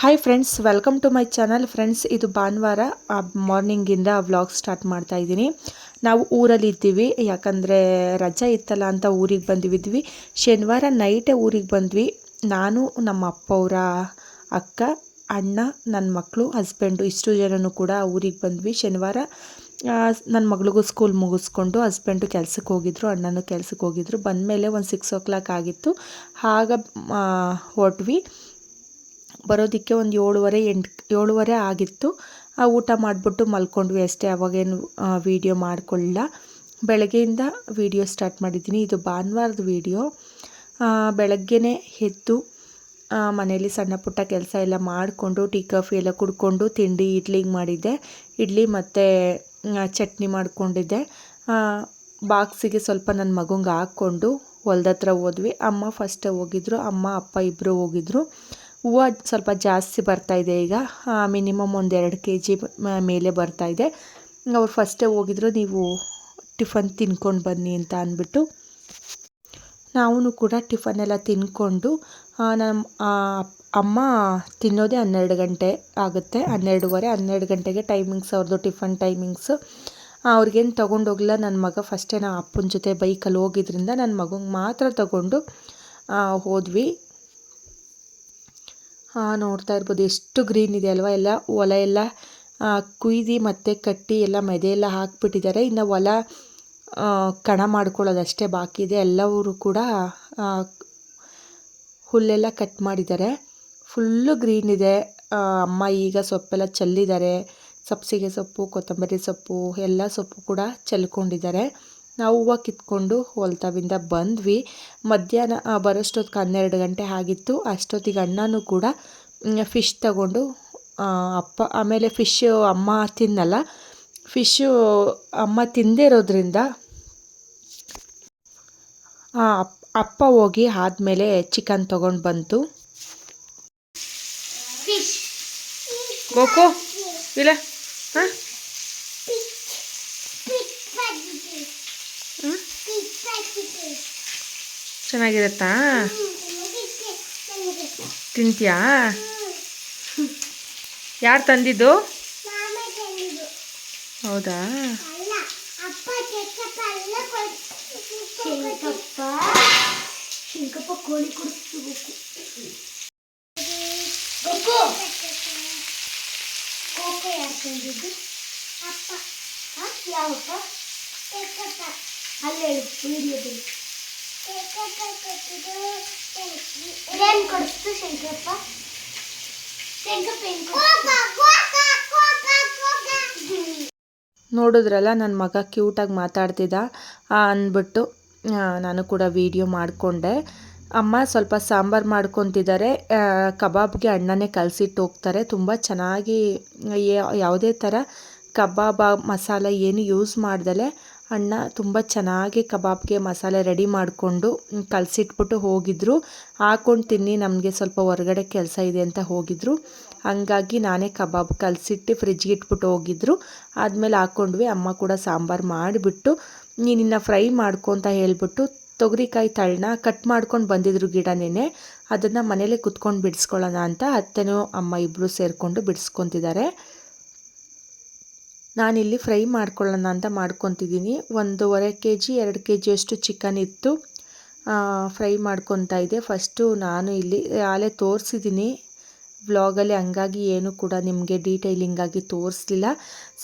Hi friends welcome to my channel friends ಇದು ಭಾನುವಾರ ಮಾರ್ನಿಂಗಿಂದ vlog start ಮಾಡ್ತಾ ಇದ್ದೀನಿ. ನಾವು ಊರಲ್ಲಿ ಇದ್ದೀವಿ, ಯಾಕಂದರೆ ರಜೆ ಇತ್ತಲ್ಲ ಅಂತ ಊರಿಗೆ ಬಂದಿದ್ವಿ. ಶನಿವಾರ ನೈಟೇ ಊರಿಗೆ ಬಂದ್ವಿ. ನಾನು, ನಮ್ಮ ಅಪ್ಪ ಅವರ ಅಕ್ಕ, ಅಣ್ಣ ನನ್ನ ಮಕ್ಕಳು ಹಸ್ಬೆಂಡು ಇಷ್ಟು ಜನನೂ ಕೂಡ ಊರಿಗೆ ಬಂದ್ವಿ. ಶನಿವಾರ ನನ್ನ ಮಗಳಿಗೂ ಸ್ಕೂಲ್ ಮುಗಿಸ್ಕೊಂಡು ಹಸ್ಬೆಂಡು ಕೆಲಸಕ್ಕೆ ಹೋಗಿದ್ರು, ಅಣ್ಣನೂ ಕೆಲಸಕ್ಕೆ ಹೋಗಿದ್ರು. ಬಂದಮೇಲೆ ಒಂದು ಸಿಕ್ಸ್ ಓ ಕ್ಲಾಕ್ ಆಗಿತ್ತು. ಆಗ ಹೊರಟ್ವಿ. ಬರೋದಕ್ಕೆ ಒಂದು ಏಳುವರೆ, ಎಂಟು, ಏಳುವರೆ ಆಗಿತ್ತು. ಆ ಊಟ ಮಾಡಿಬಿಟ್ಟು ಮಲ್ಕೊಂಡ್ವಿ ಅಷ್ಟೇ, ಅವಾಗೇನು ವೀಡಿಯೋ ಮಾಡಿಕೊಳ್ಳ ಬೆಳಗ್ಗೆಯಿಂದ ವೀಡಿಯೋ ಸ್ಟಾರ್ಟ್ ಮಾಡಿದ್ದೀನಿ. ಇದು ಭಾನುವಾರದ ವೀಡಿಯೋ ಬೆಳಗ್ಗೆನೇ ಎದ್ದು ಮನೇಲಿ ಸಣ್ಣ ಪುಟ್ಟ ಕೆಲಸ ಎಲ್ಲ ಮಾಡಿಕೊಂಡು, ಟೀ, ಕಾಫಿ ಎಲ್ಲ ಕುಡ್ಕೊಂಡು ತಿಂಡಿ ಇಡ್ಲಿಗೆ ಮಾಡಿದ್ದೆ. ಇಡ್ಲಿ ಮತ್ತು ಚಟ್ನಿ ಮಾಡಿಕೊಂಡಿದ್ದೆ. ಬಾಕ್ಸಿಗೆ ಸ್ವಲ್ಪ ನನ್ನ ಮಗುಂಗೆ ಹಾಕ್ಕೊಂಡು ಹೊಲ್ದತ್ರ ಹೋದ್ವಿ. ಅಮ್ಮ ಫಸ್ಟೇ ಹೋಗಿದ್ರು, ಅಮ್ಮ, ಅಪ್ಪ ಇಬ್ಬರು ಹೋಗಿದ್ರು. ಹೂವು ಸ್ವಲ್ಪ ಜಾಸ್ತಿ ಬರ್ತಾಯಿದೆ ಈಗ. ಮಿನಿಮಮ್ ಒಂದು ಎರಡು ಕೆ ಜಿ ಮೇಲೆ ಬರ್ತಾಯಿದೆ ಅವ್ರು ಫಸ್ಟೇ ಹೋಗಿದ್ರು, ನೀವು ಟಿಫನ್ ತಿನ್ಕೊಂಡು ಬನ್ನಿ ಅಂತ ಅಂದ್ಬಿಟ್ಟು. ನಾವು ಕೂಡ ಟಿಫನ್ ಎಲ್ಲ ತಿನ್ಕೊಂಡು ನಮ್ಮ ಅಮ್ಮ ತಿನ್ನೋದೇ ಹನ್ನೆರಡು ಗಂಟೆ ಆಗುತ್ತೆ. ಹನ್ನೆರಡುವರೆ, ಹನ್ನೆರಡು ಗಂಟೆಗೆ ಟೈಮಿಂಗ್ಸ್ ಅವ್ರದ್ದು ಟಿಫನ್ ಟೈಮಿಂಗ್ಸು ಅವ್ರಿಗೇನು ತೊಗೊಂಡೋಗಿಲ್ಲ ನನ್ನ ಮಗ ಫಸ್ಟೇ ನಾ ಅಪ್ಪನ ಜೊತೆ ಬೈಕಲ್ಲಿ ಹೋಗಿದ್ರಿಂದ ನನ್ನ ಮಗಂಗೆ ಮಾತ್ರ ತಗೊಂಡು ಹೋದ್ವಿ. ನೋಡ್ತಾ ಇರ್ಬೋದು. ಎಷ್ಟು ಗ್ರೀನ್ ಇದೆ ಅಲ್ವಾ? ಎಲ್ಲ ಹೊಲ ಎಲ್ಲ ಕುಯ್ದು ಮತ್ತು ಕಟ್ಟಿ ಎಲ್ಲ ಮೆದೆ ಹಾಕ್ಬಿಟ್ಟಿದ್ದಾರೆ. ಇನ್ನು ಹೊಲ ಕಣ ಮಾಡ್ಕೊಳ್ಳೋದಷ್ಟೇ ಬಾಕಿ ಇದೆ. ಎಲ್ಲವರು ಕೂಡ ಹುಲ್ಲೆಲ್ಲ ಕಟ್ ಮಾಡಿದ್ದಾರೆ. ಫುಲ್ಲು ಗ್ರೀನ್ ಇದೆ. ಅಮ್ಮ ಈಗ ಸೊಪ್ಪೆಲ್ಲ ಚೆಲ್ಲಿದ್ದಾರೆ. ಸಬ್ಸಿಗೆ ಸೊಪ್ಪು, ಕೊತ್ತಂಬರಿ ಸೊಪ್ಪು, ಎಲ್ಲ ಸೊಪ್ಪು ಕೂಡ ಚೆಲ್ಕೊಂಡಿದ್ದಾರೆ. ನಾವು ಹೂವು ಕಿತ್ಕೊಂಡು ಹೊಲ್ತಾವಿಂದ ಬಂದ್ವಿ. ಮಧ್ಯಾಹ್ನ ಬರೋಷ್ಟೊತ್ತಿಗೆ ಹನ್ನೆರಡು ಗಂಟೆ ಆಗಿತ್ತು. ಅಷ್ಟೊತ್ತಿಗೆ ಅಣ್ಣನೂ ಕೂಡ ಫಿಶ್ ತಗೊಂಡು ಅಪ್ಪ, ಆಮೇಲೆ ಫಿಶ್ಶು ಅಮ್ಮ ತಿನ್ನಲ್ಲ. ಫಿಶ್ಶು ಅಮ್ಮ ತಿಂದೇ ಇರೋದ್ರಿಂದ ಅಪ್ಪ ಹೋಗಿ ಆದಮೇಲೆ ಚಿಕನ್ ತೊಗೊಂಡು ಬಂತು. ಗೋಕು ಇಲ್ಲ ಹಾಂ ಚೆನ್ನಾಗಿರುತ್ತಾ? ತಿಂತೀಯಾ? ಯಾರು ತಂದಿದ್ದು? ಹೌದಾ? ಅಲ್ಲೇ ವಿಡಿಯೋದಲ್ಲಿ ನೋಡಿದ್ರಲ್ಲ ನನ್ನ ಮಗ ಕ್ಯೂಟಾಗಿ ಮಾತಾಡ್ತಿದ್ದ. ಅಂದ್ಬಿಟ್ಟು ನಾನು ಕೂಡ ವೀಡಿಯೋ ಮಾಡಿಕೊಂಡೆ. ಅಮ್ಮ ಸ್ವಲ್ಪ ಸಾಂಬಾರು ಮಾಡ್ಕೊತಿದ್ದಾರೆ. ಕಬಾಬ್ಗೆ ಅಣ್ಣನೇ ಕಲಸಿಟ್ಟು ಹೋಗ್ತಾರೆ. ತುಂಬ ಚೆನ್ನಾಗಿ ಯಾವುದೇ ಥರ ಕಬಾಬ ಮಸಾಲ ಏನು ಯೂಸ್ ಮಾಡ್ದಲೆ. ಅಣ್ಣ ತುಂಬ ಚೆನ್ನಾಗಿ ಕಬಾಬ್ಗೆ ಮಸಾಲೆ ರೆಡಿ ಮಾಡಿಕೊಂಡು ಕಲಸಿಟ್ಬಿಟ್ಟು ಹೋಗಿದ್ರು. ಹಾಕೊಂಡು ತಿನ್ನಿ, ನಮಗೆ ಸ್ವಲ್ಪ ಹೊರಗಡೆ ಕೆಲಸ ಇದೆ ಅಂತ ಹೋಗಿದ್ರು. ಹಾಗಾಗಿ ನಾನೇ ಕಬಾಬ್ ಕಲಸಿಟ್ಟು ಫ್ರಿಜ್ಗೆ ಇಟ್ಬಿಟ್ಟು ಹೋಗಿದ್ರು. ಆದಮೇಲೆ ಹಾಕ್ಕೊಂಡ್ವಿ ಅಮ್ಮ ಕೂಡ ಸಾಂಬಾರು ಮಾಡಿಬಿಟ್ಟು ನೀನಿನ್ನ ಫ್ರೈ ಮಾಡ್ಕೊ ಅಂತ ಹೇಳಿಬಿಟ್ಟು ತೊಗರಿಕಾಯಿ ತಳ್ಳನ ಕಟ್ ಮಾಡ್ಕೊಂಡು ಬಂದಿದ್ರು ನೆನೆ. ಅದನ್ನು ಮನೇಲೆ ಕುತ್ಕೊಂಡು ಬಿಡಿಸ್ಕೊಳ್ಳೋಣ ಅಂತ ಅತ್ತೆನೂ ಅಮ್ಮ ಇಬ್ಬರು ಸೇರಿಕೊಂಡು ಬಿಡಿಸ್ಕೊತಿದ್ದಾರೆ. ನಾನಿಲ್ಲಿ ಫ್ರೈ ಮಾಡ್ಕೊಳ್ಳೋಣ ಅಂತ ಮಾಡ್ಕೊತಿದ್ದೀನಿ. ಒಂದೂವರೆ ಕೆ ಜಿ ಎರಡು ಕೆ ಜಿಯಷ್ಟು ಚಿಕನ್ ಇತ್ತು. ಫ್ರೈ ಮಾಡ್ಕೊತಾ ಇದ್ದೆ. ಫಸ್ಟು ನಾನು ಇಲ್ಲಿ ಆಲೇ ತೋರಿಸಿದ್ದೀನಿ. ವ್ಲಾಗಲ್ಲಿ ಹಂಗಾಗಿ ಏನು ಕೂಡ ನಿಮಗೆ ಡೀಟೈಲಿಂಗಾಗಿ ತೋರಿಸ್ಲಿಲ್ಲ.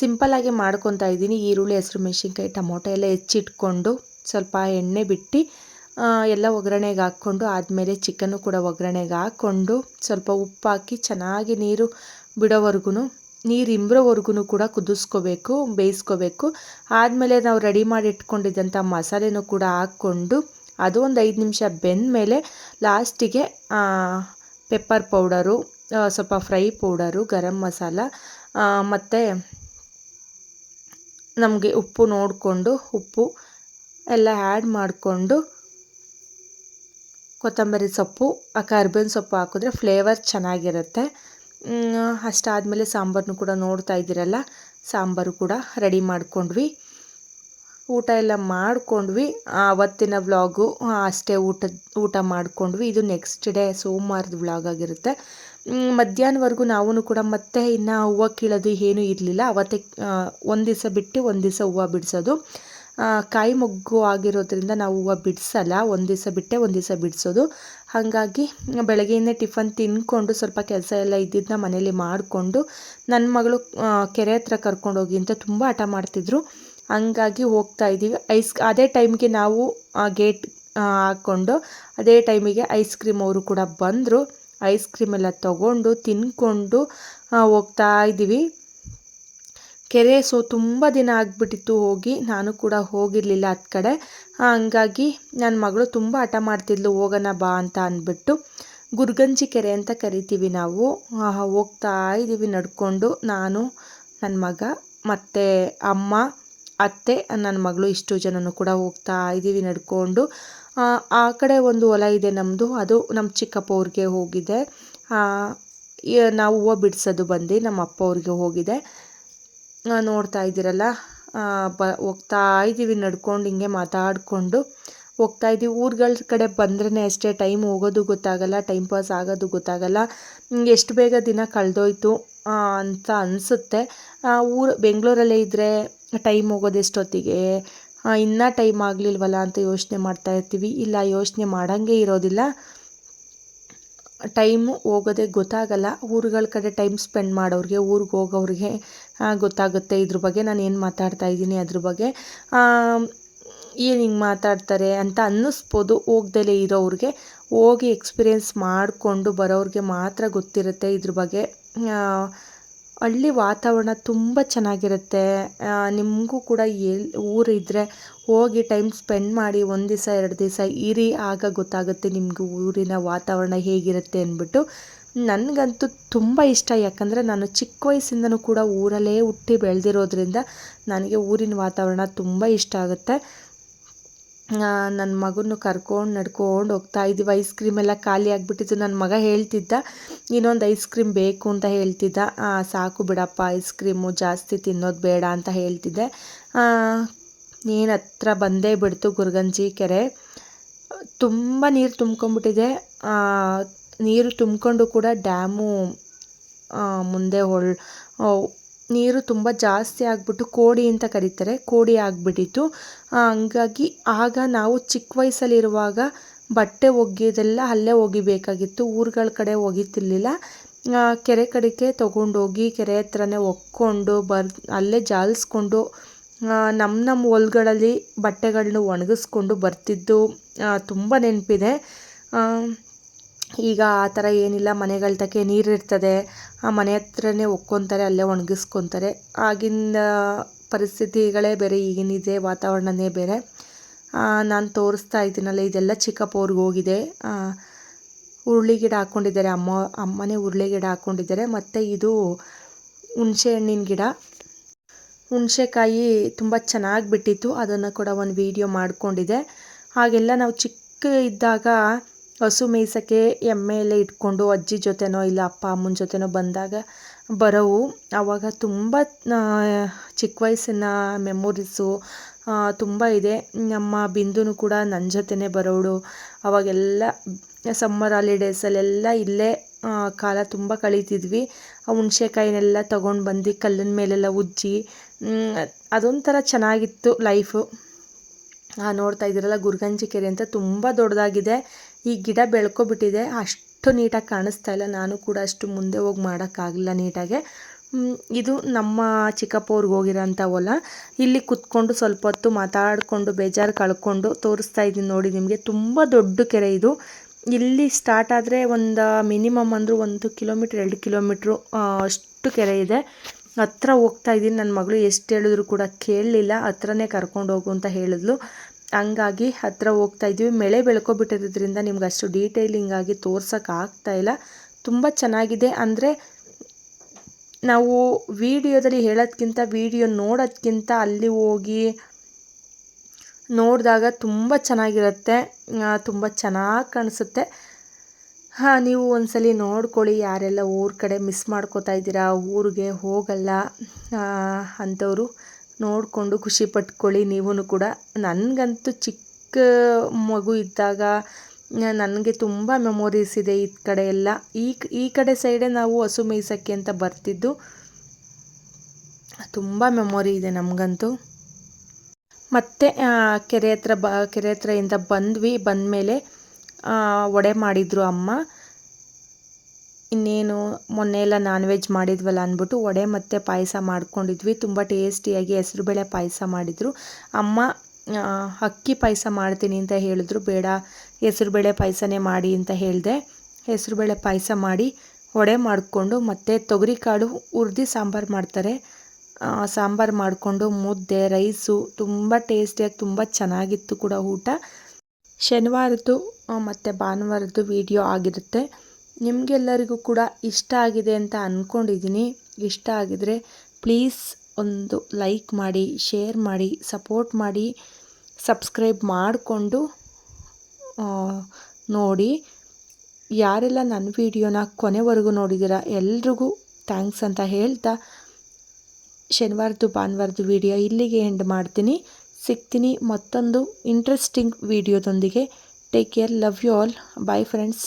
ಸಿಂಪಲ್ಲಾಗಿ ಮಾಡ್ಕೊತಾ ಇದ್ದೀನಿ. ಈರುಳ್ಳಿ, ಹೆಸರು, ಮೆಣಸಿನ್ಕಾಯಿ, ಟೊಮೊಟೊ ಎಲ್ಲ ಹೆಚ್ಚಿಟ್ಕೊಂಡು ಸ್ವಲ್ಪ ಎಣ್ಣೆ ಬಿಟ್ಟು ಎಲ್ಲ ಒಗ್ಗರಣೆಗೆ ಹಾಕ್ಕೊಂಡು, ಆದಮೇಲೆ ಚಿಕನ್ನು ಕೂಡ ಒಗ್ಗರಣೆಗೆ ಹಾಕ್ಕೊಂಡು ಸ್ವಲ್ಪ ಉಪ್ಪು ಹಾಕಿ ಚೆನ್ನಾಗಿ ನೀರು ಬಿಡೋವರೆಗೂ ನೀರು ಇಂಬ್ರೋವರೆಗೂ ಕೂಡ ಕುದಿಸ್ಕೋಬೇಕು, ಬೇಯಿಸ್ಕೋಬೇಕು. ಆದಮೇಲೆ ನಾವು ರೆಡಿ ಮಾಡಿ ಇಟ್ಕೊಂಡಿದ್ದಂಥ ಮಸಾಲೆನೂ ಕೂಡ ಹಾಕ್ಕೊಂಡು ಅದು ಒಂದು ಐದು ನಿಮಿಷ ಬೆಂದ ಮೇಲೆ ಲಾಸ್ಟಿಗೆ ಪೆಪ್ಪರ್ ಪೌಡರು ಸ್ವಲ್ಪ ಫ್ರೈ ಪೌಡರು ಗರಂ ಮಸಾಲ ಮತ್ತು ನಮಗೆ ಉಪ್ಪು ನೋಡಿಕೊಂಡು, ಉಪ್ಪು ಎಲ್ಲ ಆ್ಯಡ್ ಮಾಡಿಕೊಂಡು ಕೊತ್ತಂಬರಿ ಸೊಪ್ಪು, ಆ, ಕರ್ಬೇವಿನ ಸೊಪ್ಪು ಹಾಕಿದ್ರೆ ಫ್ಲೇವರ್ ಚೆನ್ನಾಗಿರುತ್ತೆ. ಅಷ್ಟಾದಮೇಲೆ ಸಾಂಬಾರನ್ನು ಕೂಡ ನೋಡ್ತಾ ಇದ್ದೀರಲ್ಲ, ಸಾಂಬಾರು ಕೂಡ ರೆಡಿ ಮಾಡ್ಕೊಂಡ್ವಿ. ಊಟ ಎಲ್ಲ ಮಾಡ್ಕೊಂಡ್ವಿ. ಆವತ್ತಿನ ವ್ಲಾಗು, ಅಷ್ಟೇ ಊಟ ಊಟ ಮಾಡ್ಕೊಂಡ್ವಿ. ಇದು ನೆಕ್ಸ್ಟ್ ಡೇ ಸೋಮವಾರದ ವ್ಲಾಗ್ ಆಗಿರುತ್ತೆ. ಮಧ್ಯಾಹ್ನವರೆಗೂ ನಾವು ಕೂಡ ಮತ್ತೆ ಇನ್ನು ಹೂವು ಕೀಳೋದು ಏನೂ ಇರಲಿಲ್ಲ. ಅವತ್ತೆ ಒಂದು ದಿವಸ ಬಿಟ್ಟು ಒಂದು ದಿವಸ ಹೂವು ಬಿಡಿಸೋದು. ಕಾಯಿ ಮೊಗ್ಗು ಆಗಿರೋದ್ರಿಂದ ನಾವು ಹೂವು ಬಿಡಿಸಲ್ಲ. ಒಂದು ದಿವಸ ಬಿಟ್ಟೆ ಒಂದು ದಿವಸ ಬಿಡಿಸೋದು. ಹಾಗಾಗಿ ಬೆಳಗ್ಗೆಯಿಂದ ಟಿಫನ್ ತಿನ್ಕೊಂಡು ಸ್ವಲ್ಪ ಕೆಲಸ ಎಲ್ಲ ಇದ್ದಿದ್ದನ್ನ ಮನೇಲಿ ಮಾಡಿಕೊಂಡು ನನ್ನ ಮಗಳು ಕೆರೆ ಹತ್ರ ಕರ್ಕೊಂಡೋಗಿ ಅಂತ ತುಂಬ ಹಠ ಮಾಡ್ತಿದ್ರು. ಹಂಗಾಗಿ ಹೋಗ್ತಾ ಇದ್ದೀವಿ. ಐಸ್, ಅದೇ ಟೈಮ್ಗೆ ನಾವು ಗೇಟ್ ಹಾಕ್ಕೊಂಡು ಅದೇ ಟೈಮಿಗೆ ಐಸ್ ಕ್ರೀಮ್ ಅವರು ಕೂಡ ಬಂದರು. ಐಸ್ ಕ್ರೀಮೆಲ್ಲ ತಗೊಂಡು ತಿನ್ಕೊಂಡು ಹೋಗ್ತಾ ಇದ್ದೀವಿ. ಕೆರೆ ಸೊ ತುಂಬ ದಿನ ಆಗಿಬಿಟ್ಟಿತ್ತು ಹೋಗಿ ನಾನು ಕೂಡ ಹೋಗಿರಲಿಲ್ಲ ಹತ್ತು ಕಡೆ. ಹಂಗಾಗಿ ನನ್ನ ಮಗಳು ತುಂಬ ಹಠ ಮಾಡ್ತಿದ್ಲು ಹೋಗೋಣ ಬಾ ಅಂತ ಅಂದ್ಬಿಟ್ಟು. ಗುರ್ಗಂಜಿ ಕೆರೆ ಅಂತ ಕರಿತೀವಿ ನಾವು. ಹೋಗ್ತಾ ಇದ್ದೀವಿ ನಡ್ಕೊಂಡು. ನಾನು ನನ್ನ ಮಗ ಮತ್ತು ಅಮ್ಮ ಅತ್ತೆ ನನ್ನ ಮಗಳು ಇಷ್ಟು ಜನನು ಕೂಡ ಹೋಗ್ತಾ ಇದ್ದೀವಿ ನಡ್ಕೊಂಡು. ಆ, ಕಡೆ ಒಂದು ಹೊಲ ಇದೆ ನಮ್ಮದು ಅದು ನಮ್ಮ ಚಿಕ್ಕಪ್ಪ ಅವ್ರಿಗೆ ಹೋಗಿದೆ. ನಾವು ಹೂವು ಬಿಡಿಸೋದು ಬಂದು ನಮ್ಮ ಅಪ್ಪ ಅವ್ರಿಗೆ ಹೋಗಿದೆ. ನೋಡ್ತಾ ಇದ್ದೀರಲ್ಲ? ಬ, ಹೋಗ್ತಾ ಇದ್ದೀವಿ, ನಡ್ಕೊಂಡು ಹಿಂಗೆ ಮಾತಾಡಿಕೊಂಡು ಹೋಗ್ತಾ ಇದ್ದೀವಿ. ಊರುಗಳ ಕಡೆ ಬಂದ್ರೇ ಅಷ್ಟೇ ಟೈಮ್ ಹೋಗೋದು ಗೊತ್ತಾಗಲ್ಲ ಟೈಮ್ ಪಾಸ್ ಆಗೋದು ಗೊತ್ತಾಗಲ್ಲ. ಎಷ್ಟು ಬೇಗ ದಿನ ಕಳೆದೋಯ್ತು ಅಂತ ಅನಿಸುತ್ತೆ. ಊರು, ಬೆಂಗಳೂರಲ್ಲೇ ಇದ್ದರೆ ಟೈಮ್ ಹೋಗೋದು ಎಷ್ಟೊತ್ತಿಗೆ? ಇನ್ನೂ ಟೈಮ್ ಆಗಲಿಲ್ವಲ್ಲ ಅಂತ ಯೋಚನೆ ಮಾಡ್ತಾ ಇರ್ತೀವಿ. ಇಲ್ಲ, ಯೋಚನೆ ಮಾಡೋಂಗೆ ಇರೋದಿಲ್ಲ. ಟೈಮು ಹೋಗೋದೇ ಗೊತ್ತಾಗಲ್ಲ. ಊರುಗಳ ಕಡೆ ಟೈಮ್ ಸ್ಪೆಂಡ್ ಮಾಡೋರಿಗೆ, ಊರಿಗೆ ಹೋಗೋರಿಗೆ ಗೊತ್ತಾಗುತ್ತೆ. ಇದ್ರ ಬಗ್ಗೆ ನಾನು ಏನು ಮಾತಾಡ್ತಾ ಇದ್ದೀನಿ, ಅದ್ರ ಬಗ್ಗೆ ಏನು ಹಿಂಗೆ ಮಾತಾಡ್ತಾರೆ ಅಂತ ಅನ್ನಿಸ್ಬೋದು. ಹೋಗ್ದಲೇ ಇರೋರಿಗೆ ಹೋಗಿ ಎಕ್ಸ್ಪೀರಿಯೆನ್ಸ್ ಮಾಡಿಕೊಂಡು ಬರೋರಿಗೆ ಮಾತ್ರ ಗೊತ್ತಿರುತ್ತೆ ಇದ್ರ ಬಗ್ಗೆ. ಹಳ್ಳಿ ವಾತಾವರಣ ತುಂಬ ಚೆನ್ನಾಗಿರುತ್ತೆ. ನಿಮಗೂ ಕೂಡ ಎಲ್ಲಿ ಊರಿದ್ದರೆ ಹೋಗಿ ಟೈಮ್ ಸ್ಪೆಂಡ್ ಮಾಡಿ ಒಂದು ದಿವಸ, ಎರಡು ದಿವಸ ಇರಿ, ಆಗ ಗೊತ್ತಾಗುತ್ತೆ ನಿಮಗೆ ಊರಿನ ವಾತಾವರಣ ಹೇಗಿರುತ್ತೆ ಅಂದ್ಬಿಟ್ಟು. ನನಗಂತೂ ತುಂಬ ಇಷ್ಟ, ಯಾಕಂದರೆ ನಾನು ಚಿಕ್ಕ ವಯಸ್ಸಿಂದನೂ ಕೂಡ ಊರಲ್ಲೇ ಹುಟ್ಟಿ ಬೆಳೆದಿರೋದ್ರಿಂದ ನನಗೆ ಊರಿನ ವಾತಾವರಣ ತುಂಬ ಇಷ್ಟ ಆಗುತ್ತೆ. ನನ್ನ ಮಗನ ಕರ್ಕೊಂಡು ನಡ್ಕೊಂಡು ಹೋಗ್ತಾ ಇದ್ದೀವಿ ಐಸ್ ಕ್ರೀಮ್ ಎಲ್ಲ ಖಾಲಿ ಆಗಿಬಿಟ್ಟಿತ್ತು. ನನ್ನ ಮಗ ಹೇಳ್ತಿದ್ದ, ಇನ್ನೊಂದು ಐಸ್ ಕ್ರೀಮ್ ಬೇಕು ಅಂತ ಹೇಳ್ತಿದ್ದ. ಸಾಕು ಬಿಡಪ್ಪ ಐಸ್ ಕ್ರೀಮು ಜಾಸ್ತಿ ತಿನ್ನೋದು ಬೇಡ ಅಂತ ಹೇಳ್ತಿದ್ದೆ. ನೀನು ಹತ್ರ ಬಂದೇ ಬಿಡ್ತು ಗುರ್ಗಂಜಿ ಕೆರೆ. ತುಂಬ ನೀರು ತುಂಬ್ಕೊಂಡ್ಬಿಟ್ಟಿದೆ. ನೀರು ತುಂಬಿಕೊಂಡು ಕೂಡ ಡ್ಯಾಮು ಮುಂದೆ ಹೊಳ್ ನೀರು ತುಂಬ ಜಾಸ್ತಿ ಆಗಿಬಿಟ್ಟು ಕೋಡಿ ಅಂತ ಕರೀತಾರೆ, ಕೋಡಿ ಆಗಿಬಿಟ್ಟಿತ್ತು. ಹಂಗಾಗಿ ಆಗ ನಾವು ಚಿಕ್ಕ ವಯಸ್ಸಲ್ಲಿರುವಾಗ ಬಟ್ಟೆ ಒಗೆಯೋದೆಲ್ಲ ಅಲ್ಲೇ ಒಗಿಬೇಕಾಗಿತ್ತು, ಊರುಗಳ ಕಡೆ ಒಗಿತಿರ್ಲಿಲ್ಲ. ಕೆರೆ ಕಡೆಗೆ ತೊಗೊಂಡೋಗಿ ಕೆರೆ ಹತ್ರನೇ ಒಕ್ಕೊಂಡು ಬರ್, ಅಲ್ಲೇ ಜಾಲಿಸ್ಕೊಂಡು ನಮ್ಮ ನಮ್ಮ ಹೊಲ್ಗಳಲ್ಲಿ ಬಟ್ಟೆಗಳನ್ನ ಒಣಗಿಸ್ಕೊಂಡು ಬರ್ತಿದ್ದು ತುಂಬ ನೆನಪಿದೆ. ಈಗ ಆ ಥರ ಏನಿಲ್ಲ, ಮನೆಗಳ ತಕ್ಕೆ ನೀರಿರ್ತದೆ ಆ ಮನೆ ಹತ್ರನೇ ಒಕ್ಕೊತಾರೆ ಅಲ್ಲೇ ಒಣಗಿಸ್ಕೊತಾರೆ. ಆಗಿನ ಪರಿಸ್ಥಿತಿಗಳೇ ಬೇರೆ ಈಗಿನಿದೆ ವಾತಾವರಣನೇ ಬೇರೆ. ನಾನು ತೋರಿಸ್ತಾ ಇದ್ದೀನಲ್ಲ, ಇದೆಲ್ಲ ಚಿಕ್ಕಪ್ಪ ಅವ್ರಿಗೆ ಹೋಗಿದೆ ಹುರುಳಿ ಗಿಡ ಹಾಕ್ಕೊಂಡಿದ್ದಾರೆ, ಅಮ್ಮ, ಅಮ್ಮನೇ ಹುರುಳಿ ಗಿಡ ಹಾಕ್ಕೊಂಡಿದ್ದಾರೆ. ಮತ್ತು ಇದು ಹುಣಸೆ ಹಣ್ಣಿನ ಗಿಡ. ಹುಣಸೆಕಾಯಿ ತುಂಬ ಚೆನ್ನಾಗಿ ಬಿಟ್ಟಿತ್ತು, ಅದನ್ನು ಕೂಡ ಒಂದು ವೀಡಿಯೋ ಮಾಡಿಕೊಂಡಿದ್ದೆ. ಹಾಗೆಲ್ಲ ನಾವು ಚಿಕ್ಕ ಇದ್ದಾಗ ಹಸು ಮೇಯ್ಸೋಕ್ಕೆ ಎಮ್ಮೆ ಎಲ್ಲ ಇಟ್ಕೊಂಡು ಅಜ್ಜಿ ಜೊತೆನೋ ಇಲ್ಲ ಅಪ್ಪ ಅಮ್ಮನ ಜೊತೆನೋ ಬಂದಾಗ ಬರೋವು ಆವಾಗ ತುಂಬ ಚಿಕ್ಕ ವಯಸ್ಸಿನ ಮೆಮೊರೀಸು ತುಂಬ ಇದೆ. ನಮ್ಮ ಬಿಂದುನು ಕೂಡ ನನ್ನ ಜೊತೆನೇ ಬರೋಳು ಅವಾಗೆಲ್ಲ ಸಮ್ಮರ್ ಹಾಲಿಡೇಸಲ್ಲೆಲ್ಲ ಇಲ್ಲೇ ಕಾಲ ತುಂಬ ಕಳೀತಿದ್ವಿ. ಆ ಹುಣ್ಸೆಕಾಯಿನೆಲ್ಲ ತೊಗೊಂಡು ಬಂದು ಕಲ್ಲಿನ ಮೇಲೆಲ್ಲ ಉಜ್ಜಿ ಅದೊಂಥರ ಚೆನ್ನಾಗಿತ್ತು ಲೈಫು ನೋಡ್ತಾ ಇದ್ದೀರಲ್ಲ ಗುರ್ಗಂಜಿ ಕೆರೆ ಅಂತ ತುಂಬ ದೊಡ್ಡದಾಗಿದೆ. ಈ ಗಿಡ ಬೆಳ್ಕೊಬಿಟ್ಟಿದೆ. ಅಷ್ಟು ನೀಟಾಗಿ ಕಾಣಿಸ್ತಾ ಇಲ್ಲ. ನಾನು ಕೂಡ ಅಷ್ಟು ಮುಂದೆ ಹೋಗಿ ಮಾಡೋಕ್ಕಾಗಲಿಲ್ಲ ನೀಟಾಗೆ. ಇದು ನಮ್ಮ ಚಿಕ್ಕಪ್ಪ ಅವ್ರಿಗೆ ಹೋಗಿರೋಂಥ ಹೊಲ. ಇಲ್ಲಿ ಕುತ್ಕೊಂಡು ಸ್ವಲ್ಪ ಹೊತ್ತು ಮಾತಾಡಿಕೊಂಡು, ಬೇಜಾರು ಕಳ್ಕೊಂಡು ತೋರಿಸ್ತಾ ಇದ್ದೀನಿ ನೋಡಿ ನಿಮಗೆ. ತುಂಬ ದೊಡ್ಡ ಕೆರೆ ಇದು. ಇಲ್ಲಿ ಸ್ಟಾರ್ಟ್ ಆದರೆ ಒಂದು ಮಿನಿಮಮ್ ಅಂದರೂ ಒಂದು ಕಿಲೋಮೀಟ್ರ್ ಎರಡು ಕಿಲೋಮೀಟ್ರು ಅಷ್ಟು ಕೆರೆ ಇದೆ. ಹತ್ರ ಹೋಗ್ತಾ ಇದ್ದೀನಿ. ನನ್ನ ಮಗಳು ಎಷ್ಟು ಹೇಳಿದ್ರು ಕೂಡ ಕೇಳಲಿಲ್ಲ. ಹತ್ರನೇ ಕರ್ಕೊಂಡು ಹೋಗು ಅಂತ ಹೇಳಿದ್ಲು. ಹಂಗಾಗಿ ಹತ್ತಿರ ಹೋಗ್ತಾ ಇದ್ದೀವಿ. ಮಳೆ ಬೆಳ್ಕೊಬಿಟ್ಟಿರೋದ್ರಿಂದ ನಿಮ್ಗೆ ಅಷ್ಟು ಡೀಟೇಲಿಂಗ್ ಆಗಿ ತೋರ್ಸೋಕೆ ಇಲ್ಲ. ತುಂಬ ಚೆನ್ನಾಗಿದೆ. ಅಂದರೆ ನಾವು ವಿಡಿಯೋದಲ್ಲಿ ಹೇಳೋದ್ಕಿಂತ, ವಿಡಿಯೋ ನೋಡೋದ್ಕಿಂತ ಅಲ್ಲಿ ಹೋಗಿ ನೋಡಿದಾಗ ತುಂಬ ಚೆನ್ನಾಗಿರುತ್ತೆ. ತುಂಬ ಚೆನ್ನಾಗಿ ಕಾಣಿಸುತ್ತೆ. ಹಾಂ, ನೀವು ಒಂದ್ಸಲಿ ನೋಡ್ಕೊಳ್ಳಿ. ಯಾರೆಲ್ಲ ಊರ ಕಡೆ ಮಿಸ್ ಮಾಡ್ಕೋತಾ ಇದ್ದೀರಾ, ಊರಿಗೆ ಹೋಗಲ್ಲ ಅಂಥವರು. ನೋಡಿಕೊಂಡು ಖುಷಿ ಪಟ್ಕೊಳ್ಳಿ. ನೀವೂ ಕೂಡ. ನನಗಂತೂ ಚಿಕ್ಕ ಮಗು ಇದ್ದಾಗ ನನಗೆ ತುಂಬ ಮೆಮೊರೀಸ್ ಇದೆ ಈ ಕಡೆ ಎಲ್ಲ. ಈ ಈ ಕಡೆ ಸೈಡೇ ನಾವು ಹಸು ಮೇಯ್ಸೋಕ್ಕೆ ಅಂತ ಬರ್ತಿದ್ದು. ತುಂಬ ಮೆಮೊರಿ ಇದೆ ನಮಗಂತೂ. ಮತ್ತೆ ಕೆರೆ ಹತ್ರ ಬ, ಕೆರೆ ಹತ್ರ ಇಂದ ಬಂದ್ವಿ. ಬಂದಮೇಲೆ ಒಡೆ ಮಾಡಿದರು ಅಮ್ಮ. ಇನ್ನೇನು ಮೊನ್ನೆ ಎಲ್ಲ ನಾನ್ ವೆಜ್ ಮಾಡಿದ್ವಲ್ಲ ಅಂದ್ಬಿಟ್ಟು ವಡೆ ಮತ್ತು ಪಾಯಸ ಮಾಡ್ಕೊಂಡಿದ್ವಿ. ತುಂಬ ಟೇಸ್ಟಿಯಾಗಿ ಹೆಸರುಬೇಳೆ ಪಾಯಸ ಮಾಡಿದರು. ಅಮ್ಮ ಅಕ್ಕಿ ಪಾಯಸ ಮಾಡ್ತೀನಿ ಅಂತ ಹೇಳಿದ್ರು. ಬೇಡ, ಹೆಸರುಬೇಳೆ ಪಾಯಸನೇ ಮಾಡಿ ಅಂತ ಹೇಳಿದೆ. ಹೆಸರುಬೇಳೆ ಪಾಯಸ ಮಾಡಿ ವಡೆ ಮಾಡಿಕೊಂಡು ಮತ್ತು ತೊಗರಿಕಾಳು ಹುರಿದು ಸಾಂಬಾರು ಮಾಡ್ತಾರೆ. ಸಾಂಬಾರು ಮಾಡಿಕೊಂಡು ಮುದ್ದೆ, ರೈಸು ತುಂಬ ಟೇಸ್ಟಿಯಾಗಿ ತುಂಬ ಚೆನ್ನಾಗಿತ್ತು ಕೂಡ ಊಟ. ಶನಿವಾರದ್ದು ಮತ್ತು ಭಾನುವಾರದ್ದು ವಿಡಿಯೋ ಆಗಿರುತ್ತೆ. ನಿಮಗೆಲ್ಲರಿಗೂ ಕೂಡ ಇಷ್ಟ ಆಗಿದೆ ಅಂತ ಅಂದ್ಕೊಂಡಿದ್ದೀನಿ ಇಷ್ಟ ಆಗಿದ್ರೆ ಪ್ಲೀಸ್ ಒಂದು ಲೈಕ್ ಮಾಡಿ, ಶೇರ್ ಮಾಡಿ, ಸಪೋರ್ಟ್ ಮಾಡಿ, ಸಬ್ಸ್ಕ್ರೈಬ್ ಮಾಡಿಕೊಂಡು ನೋಡಿ. ಯಾರೆಲ್ಲ ನನ್ನ ವಿಡಿಯೋನ ಕೊನೆವರೆಗೂ ನೋಡಿದ್ದೀರಾ ಎಲ್ರಿಗೂ ಥ್ಯಾಂಕ್ಸ್ ಅಂತ ಹೇಳ್ತಾ ಶನಿವಾರದ್ದು ಭಾನುವಾರದ್ದು ವಿಡಿಯೋ ಇಲ್ಲಿಗೆ ಎಂಡ್ ಮಾಡ್ತೀನಿ. ಸಿಗ್ತೀನಿ ಮತ್ತೊಂದು interesting ವಿಡಿಯೋದೊಂದಿಗೆ. Take care love you all bye friends